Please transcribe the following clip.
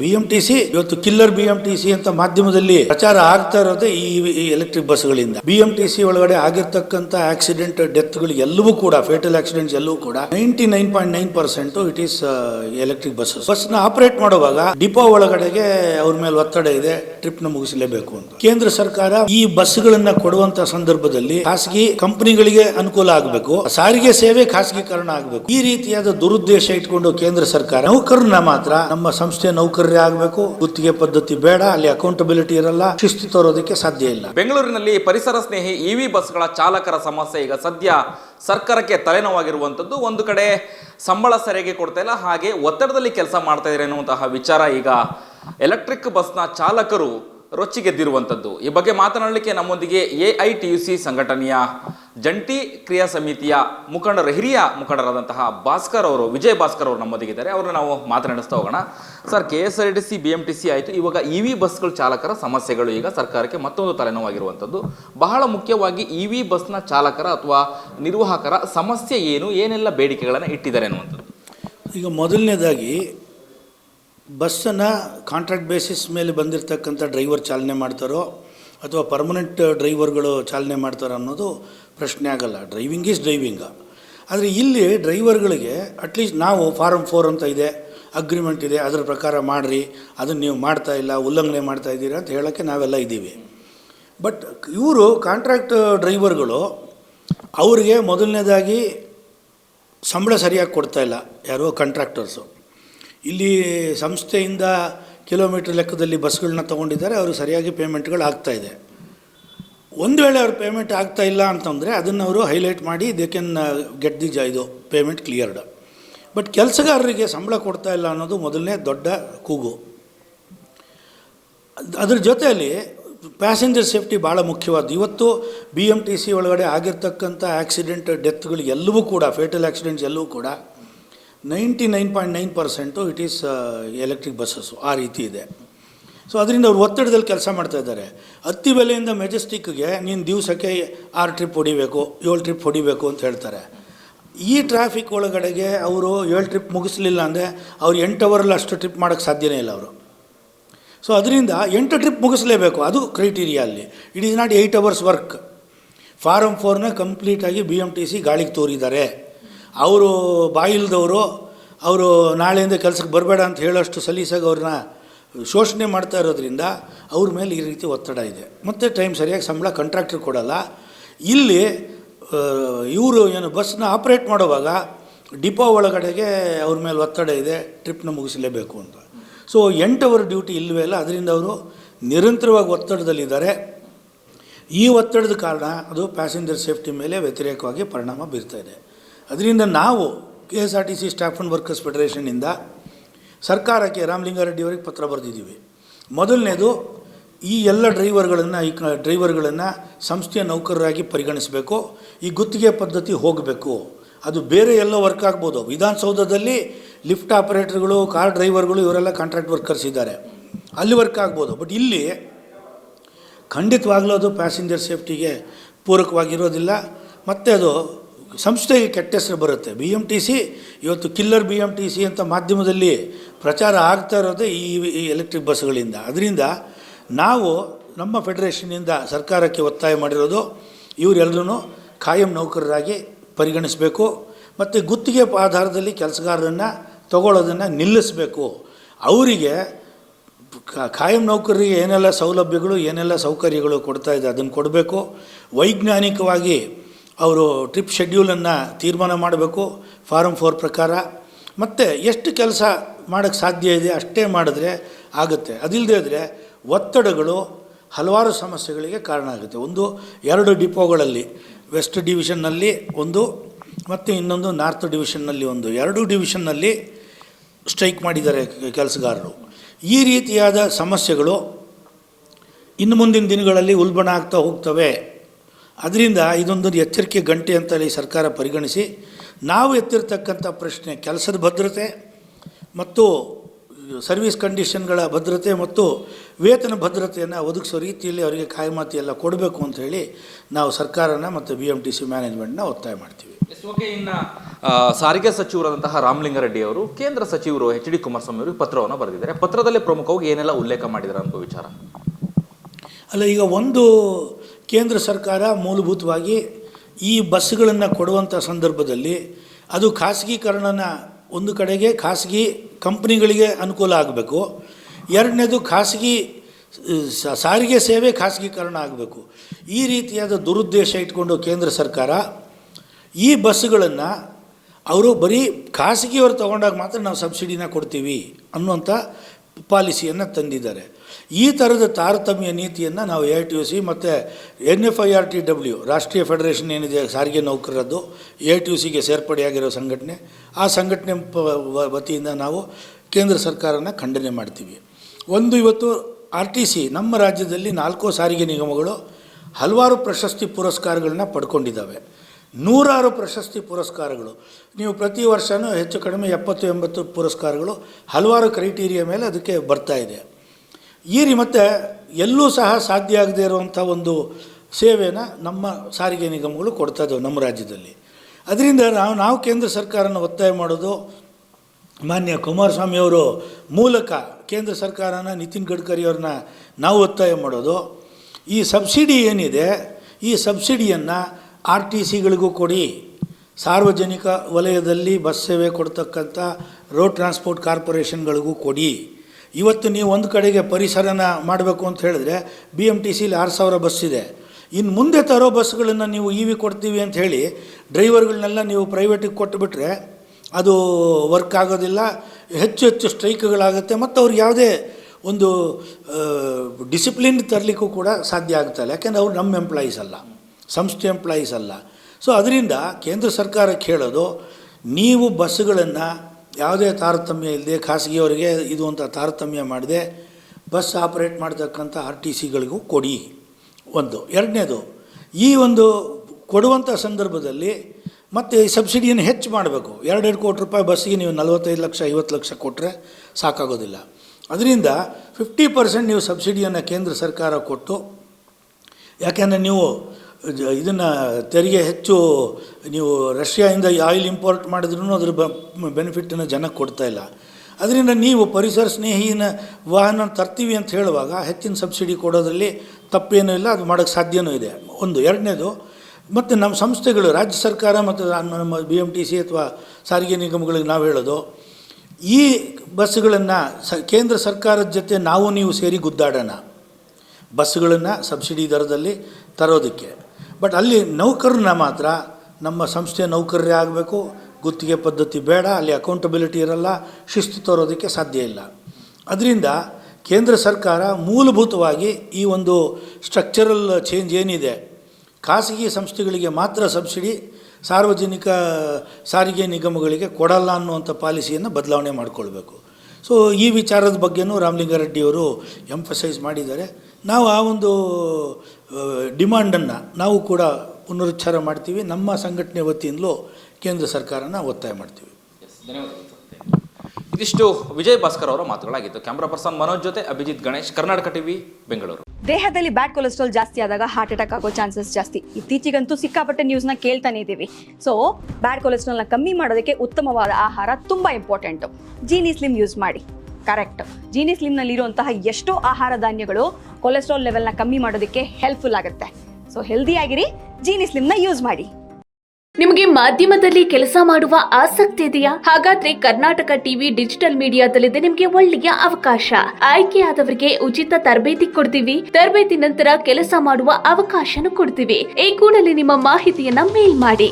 B M T C ಇವತ್ತು killer B M T C ಅಂತ ಮಾಧ್ಯಮದಲ್ಲಿ ಪ್ರಚಾರ ಆಗ್ತಾ ಇರೋದೇ ಈ ಎಲೆಕ್ಟ್ರಿಕ್ ಬಸ್ಗಳಿಂದ ಬಿ ಎಂ ಟಿ ಸಿ ಒಳಗಡೆ ಆಗಿರ್ತಕ್ಕಂಥ ಆಕ್ಸಿಡೆಂಟ್ ಡೆತ್ಗಳು ಎಲ್ಲವೂ ಕೂಡ ಫೇಟಲ್ ಆಕ್ಸಿಡೆಂಟ್ಸ್ ಎಲ್ಲವೂ ಕೂಡ ninety nine point nine percent it is electric buses ಬಸ್ನ ಆಪರೇಟ್ ಮಾಡುವಾಗ ಡಿಪೋ ಒಳಗಡೆಗೆ ಅವ್ರ ಮೇಲೆ ಒತ್ತಡ ಇದೆ ಟ್ರಿಪ್ನ ಮುಗಿಸಲೇಬೇಕು ಅಂತ. ಕೇಂದ್ರ ಸರ್ಕಾರ ಈ ಬಸ್ಗಳನ್ನ ಕೊಡುವಂತ ಸಂದರ್ಭದಲ್ಲಿ ಖಾಸಗಿ ಕಂಪನಿಗಳಿಗೆ ಅನುಕೂಲ ಆಗಬೇಕು, ಸಾರಿಗೆ ಸೇವೆ ಖಾಸಗೀಕರಣ ಆಗಬೇಕು. ಈ ರೀತಿಯಾದ ದುರುದ್ದೇಶ ಇಟ್ಕೊಂಡು ಕೇಂದ್ರ ಸರ್ಕಾರ ನೌಕರನ್ನ ಮಾತ್ರ ನಮ್ಮ ಸಂಸ್ಥೆ ನೌಕರರೇ ಆಗಬೇಕು, ಗುತ್ತಿಗೆ ಪದ್ಧತಿ ಬೇಡ, ಅಲ್ಲಿ ಅಕೌಂಟಬಿಲಿಟಿ ಇರಲ್ಲ, ಶಿಸ್ತು ತರೋದಕ್ಕೆ ಸಾಧ್ಯ ಇಲ್ಲ. ಬೆಂಗಳೂರಿನಲ್ಲಿ ಪರಿಸರ ಸ್ನೇಹಿ ಇವಿ ಬಸ್ಗಳ ಚಾಲಕರ ಸಮಸ್ಯೆ ಈಗ ಸದ್ಯ ಸರ್ಕಾರಕ್ಕೆ ತಲೆನೋವಾಗಿರುವಂಥದ್ದು ಒಂದು ಕಡೆ ಸಂಬಳ ಸರಿಯಾಗಿ ಕೊಡ್ತಾ ಇಲ್ಲ, ಹಾಗೆ ಒತ್ತಡದಲ್ಲಿ ಕೆಲಸ ಮಾಡ್ತಾ ಇದ್ದಾರೆ ಎನ್ನುವಂತಹ ವಿಚಾರ ಈಗ ಎಲೆಕ್ಟ್ರಿಕ್ ಬಸ್ನ ಚಾಲಕರು ರೊಚ್ಚಿಗೆದ್ದಿರುವಂಥದ್ದು ಈ ಬಗ್ಗೆ ಮಾತನಾಡಲಿಕ್ಕೆ ನಮ್ಮೊಂದಿಗೆ A I T U C ಸಂಘಟನೆಯ ಜಂಟಿ ಕ್ರಿಯಾ ಸಮಿತಿಯ ಮುಖಂಡರ, ಹಿರಿಯ ಮುಖಂಡರಾದಂತಹ ಭಾಸ್ಕರ್ ಅವರು, ವಿಜಯ್ ಭಾಸ್ಕರ್ ಅವರು ನಮ್ಮೊಂದಿಗಿದ್ದಾರೆ. ಅವ್ರನ್ನ ನಾವು ಮಾತನಾಡಿಸ್ತಾ ಹೋಗೋಣ. Sir K S R T C B M T C ಆಯಿತು. ಇವಾಗ ಇ ವಿ ಬಸ್ಗಳ ಚಾಲಕರ ಸಮಸ್ಯೆಗಳು ಈಗ ಸರ್ಕಾರಕ್ಕೆ ಮತ್ತೊಂದು ತಲೆನೋವಾಗಿರುವಂಥದ್ದು. ಬಹಳ ಮುಖ್ಯವಾಗಿ ಇ ವಿ ಬಸ್ನ ಚಾಲಕರ ಅಥವಾ ನಿರ್ವಾಹಕರ ಸಮಸ್ಯೆ ಏನು, ಏನೆಲ್ಲ ಬೇಡಿಕೆಗಳನ್ನು ಇಟ್ಟಿದ್ದಾರೆ ಅನ್ನುವಂಥದ್ದು ಈಗ ಮೊದಲನೇದಾಗಿ ಬಸ್ಸನ್ನು ಕಾಂಟ್ರಾಕ್ಟ್ ಬೇಸಿಸ್ ಮೇಲೆ ಬಂದಿರತಕ್ಕಂಥ ಡ್ರೈವರ್ ಚಾಲನೆ ಮಾಡ್ತಾರೋ ಅಥವಾ ಪರ್ಮನೆಂಟ್ ಡ್ರೈವರ್ಗಳು ಚಾಲನೆ ಮಾಡ್ತಾರೆ ಅನ್ನೋದು ಪ್ರಶ್ನೆ ಆಗಲ್ಲ. ಡ್ರೈವಿಂಗ್ ಈಸ್ ಡ್ರೈವಿಂಗ ಆದರೆ ಇಲ್ಲಿ ಡ್ರೈವರ್ಗಳಿಗೆ ಅಟ್ಲೀಸ್ಟ್ ನಾವು ಫಾರಮ್ ಫೋರ್ ಅಂತ ಇದೆ ಅಗ್ರಿಮೆಂಟ್ ಇದೆ, ಅದರ ಪ್ರಕಾರ ಮಾಡಿರಿ, ಅದನ್ನು ನೀವು ಮಾಡ್ತಾ ಇಲ್ಲ, ಉಲ್ಲಂಘನೆ ಮಾಡ್ತಾ ಇದ್ದೀರಾ ಅಂತ ಹೇಳೋಕ್ಕೆ ನಾವೆಲ್ಲ ಇದ್ದೀವಿ. ಬಟ್ ಇವರು ಕಾಂಟ್ರಾಕ್ಟ್ ಡ್ರೈವರ್ಗಳು ಅವರಿಗೆ ಮೊದಲನೇದಾಗಿ ಸಂಬಳ ಸರಿಯಾಗಿ ಕೊಡ್ತಾ ಇಲ್ಲ, ಯಾರೋ ಕಾಂಟ್ರಾಕ್ಟರ್ಸು ಇಲ್ಲಿ ಸಂಸ್ಥೆಯಿಂದ ಕಿಲೋಮೀಟ್ರ್ ಲೆಕ್ಕದಲ್ಲಿ ಬಸ್ಗಳನ್ನ ತೊಗೊಂಡಿದ್ದಾರೆ, ಅವರು ಸರಿಯಾಗಿ ಪೇಮೆಂಟ್ಗಳು ಆಗ್ತಾ ಇದೆ. ಒಂದು ವೇಳೆ ಅವ್ರ ಪೇಮೆಂಟ್ ಆಗ್ತಾ ಇಲ್ಲ ಅಂತಂದರೆ ಅದನ್ನು ಅವರು ಹೈಲೈಟ್ ಮಾಡಿ ದೇ ಕ್ಯಾನ್ ಗೆಟ್ ದಿ ಜ ಇದು ಪೇಮೆಂಟ್ ಕ್ಲಿಯರ್ಡ್ ಬಟ್ ಕೆಲಸಗಾರರಿಗೆ ಸಂಬಳ ಕೊಡ್ತಾ ಇಲ್ಲ ಅನ್ನೋದು ಮೊದಲನೇ ದೊಡ್ಡ ಕೂಗು. ಅದ್- ಅದ್ರ ಜೊತೆಯಲ್ಲಿ ಪ್ಯಾಸೆಂಜರ್ ಸೇಫ್ಟಿ ಭಾಳ ಮುಖ್ಯವಾದ ಇವತ್ತು ಬಿ ಎಂ ಟಿ ಸಿ ಒಳಗಡೆ ಆಗಿರ್ತಕ್ಕಂಥ ಆಕ್ಸಿಡೆಂಟ್ ಡೆತ್ಗಳು ಎಲ್ಲವೂ ಕೂಡ ಫೇಟಲ್ ಆಕ್ಸಿಡೆಂಟ್ಸ್ ಎಲ್ಲವೂ ಕೂಡ ninety nine point nine percent it is electric buses ಆ ರೀತಿ ಇದೆ. ಸೊ ಅದರಿಂದ ಅವ್ರು ಒತ್ತಡದಲ್ಲಿ ಕೆಲಸ ಮಾಡ್ತಾ ಇದ್ದಾರೆ. ಹತ್ತಿ ಬೆಲೆಯಿಂದ ಮೆಜೆಸ್ಟಿಕ್ಗೆ ನೀನು ದಿವಸಕ್ಕೆ ಆರು ಟ್ರಿಪ್ ಹೊಡಿಬೇಕು, ಏಳು ಟ್ರಿಪ್ ಹೊಡಿಬೇಕು ಅಂತ ಹೇಳ್ತಾರೆ. ಈ ಟ್ರಾಫಿಕ್ ಒಳಗಡೆಗೆ ಅವರು ಏಳು ಟ್ರಿಪ್ ಮುಗಿಸ್ಲಿಲ್ಲ ಅಂದರೆ ಅವ್ರು ಎಂಟು ಅವರಲ್ಲಿ ಅಷ್ಟು ಟ್ರಿಪ್ ಮಾಡೋಕ್ಕೆ ಸಾಧ್ಯನೇ ಇಲ್ಲ ಅವರು. ಸೊ ಅದರಿಂದ ಎಂಟು ಟ್ರಿಪ್ ಮುಗಿಸ್ಲೇಬೇಕು, ಅದು ಕ್ರೈಟೀರಿಯಾ ಅಲ್ಲಿ. It is not eight hours work from ಫೋರ್ನ ಕಂಪ್ಲೀಟಾಗಿ ಬಿ ಎಂ ಟಿ ಸಿ ಗಾಳಿಗೆ ತೋರಿದ್ದಾರೆ. ಅವರು ಬಾಯಿಲ್ದವರು, ಅವರು ನಾಳೆಯಿಂದ ಕೆಲಸಕ್ಕೆ ಬರಬೇಡ ಅಂತ ಹೇಳೋಷ್ಟು ಸಲೀಸಾಗಿ ಅವ್ರನ್ನ ಶೋಷಣೆ ಮಾಡ್ತಾ ಇರೋದ್ರಿಂದ ಅವ್ರ ಮೇಲೆ ಈ ರೀತಿ ಒತ್ತಡ ಇದೆ. ಮತ್ತು ಟೈಮ್ ಸರಿಯಾಗಿ ಸಂಬಳ ಕಾಂಟ್ರಾಕ್ಟ್ರ್ ಕೊಡೋಲ್ಲ. ಇಲ್ಲಿ ಇವರು ಏನು ಬಸ್ನ ಆಪ್ರೇಟ್ ಮಾಡುವಾಗ ಡಿಪೋ ಒಳಗಡೆಗೆ ಅವ್ರ ಮೇಲೆ ಒತ್ತಡ ಇದೆ ಟ್ರಿಪ್ನ ಮುಗಿಸಲೇಬೇಕು ಅಂತ. ಸೊ ಎಂಟು ಅವರ್ ಡ್ಯೂಟಿ ಇಲ್ಲವೇ ಇಲ್ಲ ಅದರಿಂದ ಅವರು ನಿರಂತರವಾಗಿ ಒತ್ತಡದಲ್ಲಿದ್ದಾರೆ. ಈ ಒತ್ತಡದ ಕಾರಣ ಅದು ಪ್ಯಾಸೆಂಜರ್ ಸೇಫ್ಟಿ ಮೇಲೆ ವ್ಯತಿರೇಕವಾಗಿ ಪರಿಣಾಮ ಬೀರ್ತಾ ಇದೆ. ಅದರಿಂದ ನಾವು K S R T C staff and workers ಫೆಡರೇಷನ್ನಿಂದ ಸರ್ಕಾರಕ್ಕೆ ರಾಮಲಿಂಗಾರೆಡ್ಡಿಯವರಿಗೆ ಪತ್ರ ಬರೆದಿದ್ದೀವಿ. ಮೊದಲನೇದು, ಈ ಎಲ್ಲ ಡ್ರೈವರ್ಗಳನ್ನು, ಈ ಡ್ರೈವರ್ಗಳನ್ನು ಸಂಸ್ಥೆಯ ನೌಕರರಾಗಿ ಪರಿಗಣಿಸಬೇಕು, ಈ ಗುತ್ತಿಗೆ ಪದ್ಧತಿ ಹೋಗಬೇಕು. ಅದು ಬೇರೆ ಎಲ್ಲೋ ವರ್ಕ್ ಆಗ್ಬೋದು. ವಿಧಾನಸೌಧದಲ್ಲಿ ಲಿಫ್ಟ್ ಆಪರೇಟರ್ಗಳು, ಕಾರ್ ಡ್ರೈವರ್ಗಳು, ಇವರೆಲ್ಲ ಕಾಂಟ್ರಾಕ್ಟ್ ವರ್ಕರ್ಸ್ ಇದ್ದಾರೆ. ಅಲ್ಲಿ ವರ್ಕ್ ಆಗ್ಬೋದು. ಬಟ್ ಇಲ್ಲಿ ಖಂಡಿತವಾಗ್ಲೂ ಅದು ಪ್ಯಾಸೆಂಜರ್ ಸೇಫ್ಟಿಗೆ ಪೂರಕವಾಗಿರೋದಿಲ್ಲ. ಮತ್ತು ಅದು ಸಂಸ್ಥೆಗೆ ಕೆಟ್ಟ ಹೆಸರು ಬರುತ್ತೆ. ಬಿ ಎಂ ಟಿ ಸಿ ಇವತ್ತು killer B M T C ಅಂತ ಮಾಧ್ಯಮದಲ್ಲಿ ಪ್ರಚಾರ ಆಗ್ತಾ ಇರೋದೇ ಈ ಎಲೆಕ್ಟ್ರಿಕ್ ಬಸ್ಗಳಿಂದ. ಅದರಿಂದ ನಾವು ನಮ್ಮ ಫೆಡರೇಷನ್ನಿಂದ ಸರ್ಕಾರಕ್ಕೆ ಒತ್ತಾಯ ಮಾಡಿರೋದು ಇವರೆಲ್ಲರೂ ಖಾಯಂ ನೌಕರರಾಗಿ ಪರಿಗಣಿಸಬೇಕು ಮತ್ತು ಗುತ್ತಿಗೆ ಆಧಾರದಲ್ಲಿ ಕೆಲಸಗಾರರನ್ನು ತಗೊಳ್ಳೋದನ್ನು ನಿಲ್ಲಿಸಬೇಕು. ಅವರಿಗೆ ಖಾಯಂ ನೌಕರರಿಗೆ ಏನೆಲ್ಲ ಸೌಲಭ್ಯಗಳು, ಏನೆಲ್ಲ ಸೌಕರ್ಯಗಳು ಕೊಡ್ತಾ ಇದೆ ಅದನ್ನು ಕೊಡಬೇಕು. ವೈಜ್ಞಾನಿಕವಾಗಿ ಅವರು ಟ್ರಿಪ್ ಶೆಡ್ಯೂಲನ್ನು ತೀರ್ಮಾನ ಮಾಡಬೇಕು ಫಾರಂ ಫೋರ್ ಪ್ರಕಾರ. ಮತ್ತು ಎಷ್ಟು ಕೆಲಸ ಮಾಡೋಕ್ಕೆ ಸಾಧ್ಯ ಇದೆ ಅಷ್ಟೇ ಮಾಡಿದ್ರೆ ಆಗುತ್ತೆ. ಅದಿಲ್ಲದೆ ಇದ್ದರೆ ಒತ್ತಡಗಳು ಹಲವಾರು ಸಮಸ್ಯೆಗಳಿಗೆ ಕಾರಣ ಆಗುತ್ತೆ. ಒಂದು, ಎರಡು ಡಿಪೋಗಳಲ್ಲಿ ವೆಸ್ಟ್ ಡಿವಿಷನ್ನಲ್ಲಿ ಒಂದು, ಮತ್ತು ಇನ್ನೊಂದು ನಾರ್ತ್ ಡಿವಿಷನ್ನಲ್ಲಿ ಒಂದು. ಎರಡು ಡಿವಿಷನ್ನಲ್ಲಿ ಸ್ಟ್ರೈಕ್ ಮಾಡಿದ್ದಾರೆ ಕೆಲಸಗಾರರು. ಈ ರೀತಿಯಾದ ಸಮಸ್ಯೆಗಳು ಇನ್ನು ಮುಂದಿನ ದಿನಗಳಲ್ಲಿ ಉಲ್ಬಣ ಆಗ್ತಾ ಹೋಗ್ತವೆ. ಅದರಿಂದ ಇದೊಂದು ಎಚ್ಚರಿಕೆ ಗಂಟೆ ಅಂತೇಳಿ ಸರ್ಕಾರ ಪರಿಗಣಿಸಿ, ನಾವು ಎತ್ತಿರ್ತಕ್ಕಂಥ ಪ್ರಶ್ನೆ ಕೆಲಸದ ಭದ್ರತೆ ಮತ್ತು ಸರ್ವಿಸ್ ಕಂಡೀಷನ್ಗಳ ಭದ್ರತೆ ಮತ್ತು ವೇತನ ಭದ್ರತೆಯನ್ನು ಒದಗಿಸೋ ರೀತಿಯಲ್ಲಿ ಅವರಿಗೆ ಕಾಯಮಾತಿ ಎಲ್ಲ ಕೊಡಬೇಕು ಅಂತ ಹೇಳಿ ನಾವು ಸರ್ಕಾರನ ಮತ್ತು ಬಿ ಎಂ ಟಿ ಸಿ ಮ್ಯಾನೇಜ್ಮೆಂಟ್ನ ಒತ್ತಾಯ ಮಾಡ್ತೀವಿ. ಇನ್ನು ಸಾರಿಗೆ ಸಚಿವರಾದಂತಹ ರಾಮಲಿಂಗಾರೆಡ್ಡಿ ಅವರು, ಕೇಂದ್ರ ಸಚಿವರು ಎಚ್ ಡಿ ಕುಮಾರಸ್ವಾಮಿ ಅವರಿಗೆ ಪತ್ರವನ್ನು ಬರೆದಿದ್ದಾರೆ. ಪತ್ರದಲ್ಲಿ ಪ್ರಮುಖವಾಗಿ ಏನೆಲ್ಲ ಉಲ್ಲೇಖ ಮಾಡಿದ್ದಾರೆ ಅನ್ನೋ ವಿಚಾರ. ಅಲ್ಲ, ಈಗ ಒಂದು ಕೇಂದ್ರ ಸರ್ಕಾರ ಮೂಲಭೂತವಾಗಿ ಈ ಬಸ್ಗಳನ್ನು ಕೊಡುವಂಥ ಸಂದರ್ಭದಲ್ಲಿ ಅದು ಖಾಸಗೀಕರಣನ ಒಂದು ಕಡೆಗೆ ಖಾಸಗಿ ಕಂಪ್ನಿಗಳಿಗೆ ಅನುಕೂಲ ಆಗಬೇಕು. ಎರಡನೇದು ಖಾಸಗಿ ಸಾರಿಗೆ ಸೇವೆ ಖಾಸಗೀಕರಣ ಆಗಬೇಕು. ಈ ರೀತಿಯಾದ ದುರುದ್ದೇಶ ಇಟ್ಕೊಂಡು ಕೇಂದ್ರ ಸರ್ಕಾರ ಈ ಬಸ್ಸುಗಳನ್ನು ಅವರು ಬರೀ ಖಾಸಗಿಯವರು ತಗೊಂಡಾಗ ಮಾತ್ರ ನಾವು ಸಬ್ಸಿಡಿನ ಕೊಡ್ತೀವಿ ಅನ್ನುವಂಥ ಪಾಲಿಸಿಯನ್ನು ತಂದಿದ್ದಾರೆ. ಈ ಥರದ ತಾರತಮ್ಯ ನೀತಿಯನ್ನು ನಾವು ಎ ಟಿ ಯು ಸಿ ಮತ್ತು N F I R T W, ರಾಷ್ಟ್ರೀಯ ಫೆಡರೇಷನ್ ಏನಿದೆ ಸಾರಿಗೆ ನೌಕರರದ್ದು ಎ ಟಿ ಯು ಸಿಗೆ ಸೇರ್ಪಡೆಯಾಗಿರೋ ಸಂಘಟನೆ, ಆ ಸಂಘಟನೆ ವತಿಯಿಂದ ನಾವು ಕೇಂದ್ರ ಸರ್ಕಾರನ ಖಂಡನೆ ಮಾಡ್ತೀವಿ. ಒಂದು ಇವತ್ತು ಆರ್ ಟಿ ಸಿ ನಮ್ಮ ರಾಜ್ಯದಲ್ಲಿ ನಾಲ್ಕು ಸಾರಿಗೆ ನಿಗಮಗಳು ಹಲವಾರು ಪ್ರಶಸ್ತಿ ಪುರಸ್ಕಾರಗಳನ್ನ ಪಡ್ಕೊಂಡಿದ್ದಾವೆ. ನೂರಾರು ಪ್ರಶಸ್ತಿ ಪುರಸ್ಕಾರಗಳು. ನೀವು ಪ್ರತಿ ವರ್ಷವೂ ಹೆಚ್ಚು ಕಡಿಮೆ ಎಪ್ಪತ್ತು, ಎಂಬತ್ತು ಪುರಸ್ಕಾರಗಳು ಹಲವಾರು ಕ್ರೈಟೀರಿಯಾ ಮೇಲೆ ಅದಕ್ಕೆ ಬರ್ತಾ ಇದೆ. ಈ ರೀ ಮತ್ತು ಎಲ್ಲೂ ಸಹ ಸಾಧ್ಯ ಆಗದೇ ಇರುವಂಥ ಒಂದು ಸೇವೆನ ನಮ್ಮ ಸಾರಿಗೆ ನಿಗಮಗಳು ಕೊಡ್ತಾ ಇದ್ದವು ನಮ್ಮ ರಾಜ್ಯದಲ್ಲಿ. ಅದರಿಂದ ನಾವು ನಾವು ಕೇಂದ್ರ ಸರ್ಕಾರನ ಒತ್ತಾಯ ಮಾಡೋದು ಮಾನ್ಯ ಕುಮಾರಸ್ವಾಮಿಯವರು ಮೂಲಕ ಕೇಂದ್ರ ಸರ್ಕಾರನ, ನಿತಿನ್ ಗಡ್ಕರಿಯವ್ರನ್ನ ನಾವು ಒತ್ತಾಯ ಮಾಡೋದು. ಈ ಸಬ್ಸಿಡಿ ಏನಿದೆ, ಈ ಸಬ್ಸಿಡಿಯನ್ನು ಆರ್ ಟಿ ಸಿಗಳಿಗೂ ಕೊಡಿ. ಸಾರ್ವಜನಿಕ ವಲಯದಲ್ಲಿ ಬಸ್ ಸೇವೆ ಕೊಡ್ತಕ್ಕಂಥ ರೋಡ್ ಟ್ರಾನ್ಸ್ಪೋರ್ಟ್ ಕಾರ್ಪೊರೇಷನ್ಗಳಿಗೂ ಕೊಡಿ. ಇವತ್ತು ನೀವು ಒಂದು ಕಡೆಗೆ ಪರಿಸರನ ಮಾಡಬೇಕು ಅಂತ ಹೇಳಿದ್ರೆ ಬಿ ಎಂ ಟಿ ಸಿಲಿ ಆರು ಸಾವಿರ ಬಸ್ ಇದೆ. ಇನ್ನು ಮುಂದೆ ತರೋ ಬಸ್ಗಳನ್ನು ನೀವು ಇ ವಿ ಕೊಡ್ತೀವಿ ಅಂತ ಹೇಳಿ ಡ್ರೈವರ್ಗಳನ್ನೆಲ್ಲ ನೀವು ಪ್ರೈವೇಟಿಗೆ ಕೊಟ್ಟುಬಿಟ್ರೆ ಅದು ವರ್ಕ್ ಆಗೋದಿಲ್ಲ. ಹೆಚ್ಚು ಹೆಚ್ಚು ಸ್ಟ್ರೈಕ್ಗಳಾಗುತ್ತೆ ಮತ್ತು ಅವ್ರಿಗೆ ಯಾವುದೇ ಒಂದು ಡಿಸಿಪ್ಲಿನ್ ತರಲಿಕ್ಕೂ ಕೂಡ ಸಾಧ್ಯ ಆಗ್ತಾಯಿಲ್ಲ ಯಾಕೆಂದರೆ ಅವ್ರು ನಮ್ಮ ಎಂಪ್ಲಾಯೀಸ್ ಅಲ್ಲ. ಸಂಸ್ಥೆ ಎಂಪ್ಲಾಯೀಸ್ ಅಲ್ಲ. ಸೊ ಅದರಿಂದ ಕೇಂದ್ರ ಸರ್ಕಾರಕ್ಕೆ ಹೇಳೋದು ನೀವು ಬಸ್ಸುಗಳನ್ನು ಯಾವುದೇ ತಾರತಮ್ಯ ಇಲ್ಲದೆ ಖಾಸಗಿಯವರಿಗೆ ಇದು ಅಂತ ತಾರತಮ್ಯ ಮಾಡದೆ, ಬಸ್ ಆಪ್ರೇಟ್ ಮಾಡ್ತಕ್ಕಂಥ ಆರ್ ಟಿ ಸಿಗಳಿಗೂ ಕೊಡಿ. ಒಂದು. ಎರಡನೇದು, ಈ ಒಂದು ಕೊಡುವಂಥ ಸಂದರ್ಭದಲ್ಲಿ ಮತ್ತು ಈ ಸಬ್ಸಿಡಿಯನ್ನು ಹೆಚ್ಚು ಮಾಡಬೇಕು. ಎರಡೆರಡು ಕೋಟಿ ರೂಪಾಯಿ ಬಸ್ಸಿಗೆ ನೀವು ನಲವತ್ತೈದು ಲಕ್ಷ, ಐವತ್ತು ಲಕ್ಷ ಕೊಟ್ಟರೆ ಸಾಕಾಗೋದಿಲ್ಲ. ಅದರಿಂದ ಫಿಫ್ಟಿ ಪರ್ಸೆಂಟ್ ನೀವು ಸಬ್ಸಿಡಿಯನ್ನು ಕೇಂದ್ರ ಸರ್ಕಾರ ಕೊಟ್ಟು, ಯಾಕೆಂದರೆ ನೀವು ಇದನ್ನು ತೆರಿಗೆ ಹೆಚ್ಚು ನೀವು ರಷ್ಯಾದಿಂದ ಆಯಿಲ್ ಇಂಪೋರ್ಟ್ ಮಾಡಿದ್ರೂ ಅದ್ರ ಬೆನಿಫಿಟ್ಟನ್ನು ಜನಕ್ಕೆ ಕೊಡ್ತಾ ಇಲ್ಲ. ಅದರಿಂದ ನೀವು ಪರಿಸರ ಸ್ನೇಹಿನ ವಾಹನ ತರ್ತೀವಿ ಅಂತ ಹೇಳುವಾಗ ಹೆಚ್ಚಿನ ಸಬ್ಸಿಡಿ ಕೊಡೋದ್ರಲ್ಲಿ ತಪ್ಪೇನೂ ಇಲ್ಲ, ಅದು ಮಾಡೋಕ್ಕೆ ಸಾಧ್ಯವೂ ಇದೆ. ಒಂದು, ಎರಡನೇದು, ಮತ್ತು ನಮ್ಮ ಸಂಸ್ಥೆಗಳು, ರಾಜ್ಯ ಸರ್ಕಾರ ಮತ್ತು ನಮ್ಮ ಬಿ ಎಂ ಟಿ ಸಿ ಅಥವಾ ಸಾರಿಗೆ ನಿಗಮಗಳಿಗೆ ನಾವು ಹೇಳೋದು, ಈ ಬಸ್ಗಳನ್ನು ಸ ಕೇಂದ್ರ ಸರ್ಕಾರದ ಜೊತೆ ನಾವು ನೀವು ಸೇರಿ ಗುದ್ದಾಡೋಣ. ಬಸ್ಗಳನ್ನು ಸಬ್ಸಿಡಿ ದರದಲ್ಲಿ ತರೋದಕ್ಕೆ. ಬಟ್ ಅಲ್ಲಿ ನೌಕರನ್ನ ಮಾತ್ರ ನಮ್ಮ ಸಂಸ್ಥೆ ನೌಕರರೇ ಆಗಬೇಕು. ಗುತ್ತಿಗೆ ಪದ್ಧತಿ ಬೇಡ, ಅಲ್ಲಿ ಅಕೌಂಟಬಿಲಿಟಿ ಇರಲ್ಲ, ಶಿಸ್ತು ತರೋದಕ್ಕೆ ಸಾಧ್ಯ ಇಲ್ಲ. ಅದರಿಂದ ಕೇಂದ್ರ ಸರ್ಕಾರ ಮೂಲಭೂತವಾಗಿ ಈ ಒಂದು ಸ್ಟ್ರಕ್ಚರಲ್ ಚೇಂಜ್ ಏನಿದೆ, ಖಾಸಗಿ ಸಂಸ್ಥೆಗಳಿಗೆ ಮಾತ್ರ ಸಬ್ಸಿಡಿ, ಸಾರ್ವಜನಿಕ ಸಾರಿಗೆ ನಿಗಮಗಳಿಗೆ ಕೊಡಲ್ಲ ಅನ್ನುವಂಥ ಪಾಲಿಸಿಯನ್ನು ಬದಲಾವಣೆ ಮಾಡಿಕೊಳ್ಬೇಕು. ಸೊ ಈ ವಿಚಾರದ ಬಗ್ಗೆನೂ ರಾಮಲಿಂಗಾರೆಡ್ಡಿಯವರು ಎಂಫಸೈಸ್ ಮಾಡಿದ್ದಾರೆ. ನಾವು ಆ ಒಂದು ಡಿಮಾಂಡನ್ನು ನಾವು ಕೂಡ ಪುನರುಚ್ಚಾರ ಮಾಡ್ತೀವಿ. ನಮ್ಮ ಸಂಘಟನೆ ವತಿಯಿಂದಲೂ ಕೇಂದ್ರ ಸರ್ಕಾರನ ಒತ್ತಾಯ ಮಾಡ್ತೀವಿ. ಇದಿಷ್ಟು ವಿಜಯ್ ಭಾಸ್ಕರ್ ಅವರ ಮಾತುಗಳಾಗಿತ್ತು. ಕ್ಯಾಮ್ರಾ ಪರ್ಸನ್ ಮನೋಜ್ ಜೊತೆ ಅಭಿಜಿತ್ ಗಣೇಶ್ ಕರ್ನಾಟಕ ಟಿವಿ ಬೆಂಗಳೂರು. ದೇಹದಲ್ಲಿ ಬ್ಯಾಡ್ ಕೊಲೆಸ್ಟ್ರಾಲ್ ಜಾಸ್ತಿ ಆದಾಗ ಹಾರ್ಟ್ ಅಟ್ಯಾಕ್ ಆಗೋ ಚಾನ್ಸಸ್ ಜಾಸ್ತಿ. ಇತ್ತೀಚೆಗಂತೂ ಸಿಕ್ಕಾಪಟ್ಟೆ ನ್ಯೂಸ್ನ ಕೇಳ್ತಾನೆ ಇದ್ದೀವಿ. ಸೊ ಬ್ಯಾಡ್ ಕೊಲೆಸ್ಟ್ರಾಲ್ನ ಕಮ್ಮಿ ಮಾಡೋದಕ್ಕೆ ಉತ್ತಮವಾದ ಆಹಾರ ತುಂಬ ಇಂಪಾರ್ಟೆಂಟು ಜೀನಿ ಸ್ಲಿಮ್ ಯೂಸ್ ಮಾಡಿ. ಕರೆಕ್ಟ್. ಜೀನಿ ಸ್ಲಿಮ್ನಲ್ಲಿರುವಂತಹ ಎಷ್ಟೋ ಆಹಾರ ಧಾನ್ಯಗಳು ಕೊಲೆಸ್ಟ್ರಾಲ್ ಲೆವೆಲ್ನ ಕಮ್ಮಿ ಮಾಡೋದಕ್ಕೆ ಹೆಲ್ಪ್ಫುಲ್ ಆಗುತ್ತೆ. ಸೊ ಹೆಲ್ದಿ ಆಗಿರಿ ಜೀನಿ ಸ್ಲಿಮ್ನ ಯೂಸ್ ಮಾಡಿ. ನಿಮಗೆ ಮಾಧ್ಯಮದಲ್ಲಿ ಕೆಲಸ ಮಾಡುವ ಆಸಕ್ತಿ ಇದೆಯಾ? ಹಾಗಾದ್ರೆ ಕರ್ನಾಟಕ ಟಿವಿ ಡಿಜಿಟಲ್ ಮೀಡಿಯಾದಲ್ಲಿದೆ ನಿಮಗೆ ಒಳ್ಳೆಯ ಅವಕಾಶ. ಆಯ್ಕೆಯಾದವರಿಗೆ ಉಚಿತ ತರಬೇತಿ ಕೊಡ್ತೀವಿ. ತರಬೇತಿ ನಂತರ ಕೆಲಸ ಮಾಡುವ ಅವಕಾಶನೂ ಕೊಡ್ತೀವಿ. ಈ ಕೂಡಲೇ ನಿಮ್ಮ ಮಾಹಿತಿಯನ್ನ ಮೇಲ್ ಮಾಡಿ.